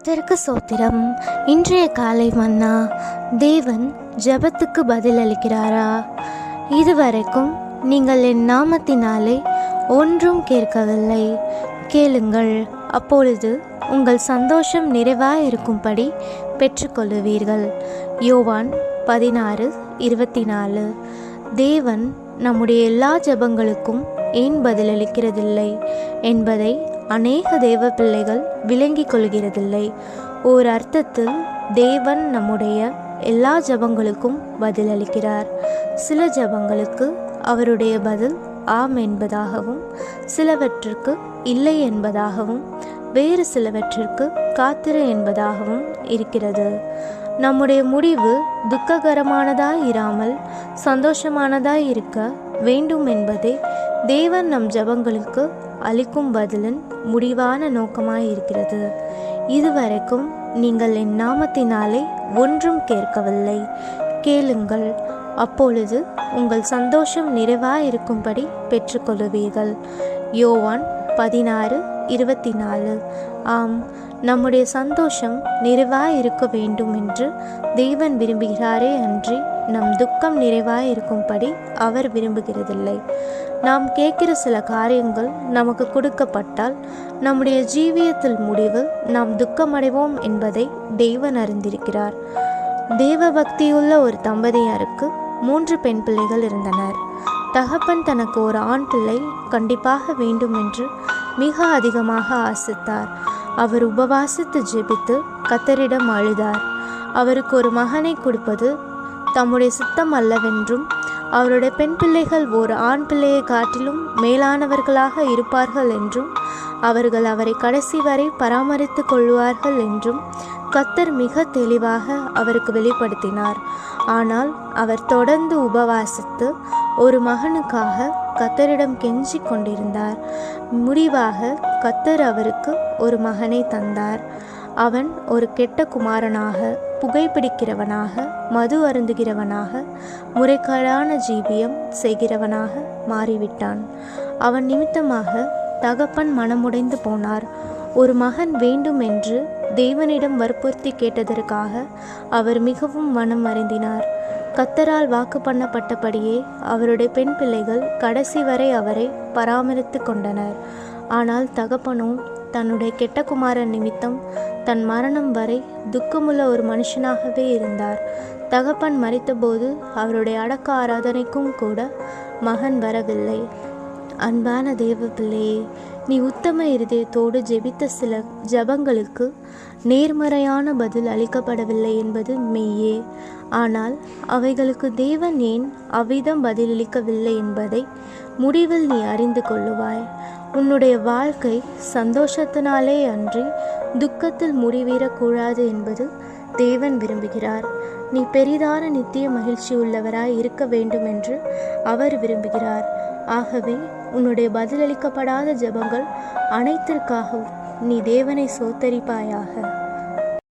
கர்த்தருக்கு சோத்திரம். இன்றைய காலை மன்னா தேவன் ஜெபத்துக்கு பதிலளிக்கிறாரா? இதுவரைக்கும் நீங்கள் என் நாமத்தினாலே ஒன்றும் கேட்கவில்லை. கேளுங்கள் அப்பொழுது உங்கள் சந்தோஷம் நிறைவாக இருக்கும்படி பெற்றுக்கொள்ளுவீர்கள். யோவான் பதினாறு இருபத்தி நாலு தேவன் நம்முடைய எல்லா ஜெபங்களுக்கும் ஏன் பதிலளிக்கிறதில்லை? என்பதை அநேக தேவ பிள்ளைகள் விளங்கிக் கொள்கிறதில்லை. ஓர் அர்த்தத்தில் தேவன் நம்முடைய எல்லா ஜெபங்களுக்கும் பதிலளிக்கிறார். சில ஜெபங்களுக்கு அவருடைய பதில் ஆம் என்பதாகவும் சிலவற்றிற்கு இல்லை என்பதாகவும் வேறு சிலவற்றிற்கு காத்திரு என்பதாகவும் இருக்கிறது. நம்முடைய முடிவு துக்ககரமானதாய் இராமல் சந்தோஷமானதாய் இருக்க வேண்டும் என்பதே தேவன் நம் ஜெபங்களுக்கு அளிக்கும் பதிலின் முடிவான நோக்கமாய் இருக்கிறது இதுவரைக்கும் நீங்கள் என் நாமத்தினாலே ஒன்றும் கேட்கவில்லை. கேளுங்கள் அப்பொழுது உங்கள் சந்தோஷம் நிறைவாயிருக்கும்படி பெற்றுக்கொள்ளுவீர்கள். யோவான் பதினாறு இருபத்தி நாலு ஆம் நம்முடைய சந்தோஷம் நிறைவாய் இருக்க வேண்டும் என்று தேவன் விரும்புகிறாரே அன்றி நம் துக்கம் நிறைவாய் இருக்கும்படி அவர் விரும்புகிறதில்லை. நாம் கேட்கிற சில காரியங்கள் நமக்கு கொடுக்கப்பட்டால் நம்முடைய ஜீவியத்தில் முடிவு நாம் துக்கமடைவோம் என்பதை தெய்வன் அறிந்திருக்கிறார். தேவ பக்தியுள்ள ஒரு தம்பதியாருக்கு மூன்று பெண் பிள்ளைகள் இருந்தனர். தகப்பன் தனக்கு ஒரு ஆண் பிள்ளை கண்டிப்பாக வேண்டும் என்று மிக அதிகமாக ஆசித்தார். அவர் உபவாசித்து ஜெபித்து கத்தரிடம் அழுதார். அவருக்கு ஒரு மகனை கொடுப்பது தம்முடைய சித்தம் அல்லவென்றும் அவருடைய பெண் பிள்ளைகள் ஒரு ஆண் பிள்ளையை காட்டிலும் மேலானவர்களாக இருப்பார்கள் என்றும் அவர்கள் அவரை கடைசி வரை பராமரித்து கொள்வார்கள் என்றும் கத்தர் மிக தெளிவாக அவருக்கு வெளிப்படுத்தினார். ஆனால் அவர் தொடர்ந்து உபவாசித்து ஒரு மகனுக்காக கத்தரிடம் கெஞ்சி கொண்டிருந்தார். முடிவாக கத்தர் அவருக்கு ஒரு மகனை தந்தார். அவன் ஒரு கெட்ட குமாரனாக புகைப்பிடிக்கிறவனாக மது அருந்துகிறவனாக முறைகேடான ஜீவியம் செய்கிறவனாக மாறிவிட்டான். அவன் நிமித்தமாக தகப்பன் மனமுடைந்து போனார். ஒரு மகன் வேண்டும் என்று தேவனிடம் வற்புறுத்தி கேட்டதற்காக அவர் மிகவும் மனம் வருந்தினார் கத்தரால் வாக்கு பண்ணப்பட்டபடியே அவருடைய பெண் பிள்ளைகள் கடைசி வரை அவரை பராமரித்து கொண்டனர். ஆனால் தகப்பனும் தன்னுடைய கெட்ட குமாரன் நிமித்தம் தன் மரணம் வரை துக்கமுள்ள ஒரு மனுஷனாகவே இருந்தார். தகப்பன் மறித்தபோது அவருடைய அடக்க ஆராதனைக்கும் கூட மகன் வரவில்லை. அன்பான தேவ பிள்ளையே நீ உத்தம இருதயத்தோடு ஜெபித்த சில ஜபங்களுக்கு நேர்மறையான பதில் அளிக்கப்படவில்லை என்பது மெய்யே. ஆனால் அவைகளுக்கு தேவன் ஏன் அவ்விதம் பதிலளிக்கவில்லை என்பதை முடிவில் நீ அறிந்து கொள்ளுவாய். உன்னுடைய வாழ்க்கை சந்தோஷத்தினாலே அன்றி துக்கத்தில் முடிவீரக்கூடாது என்பது தேவன் விரும்புகிறார். நீ பெரிதான நித்திய மகிழ்ச்சி உள்ளவராய் இருக்க வேண்டும் என்று அவர் விரும்புகிறார். ஆகவே உன்னுடைய பதிலளிக்கப்படாத ஜெபங்கள் அனைத்திற்காகவும் நீ தேவனை சோத்தரிப்பாயாக.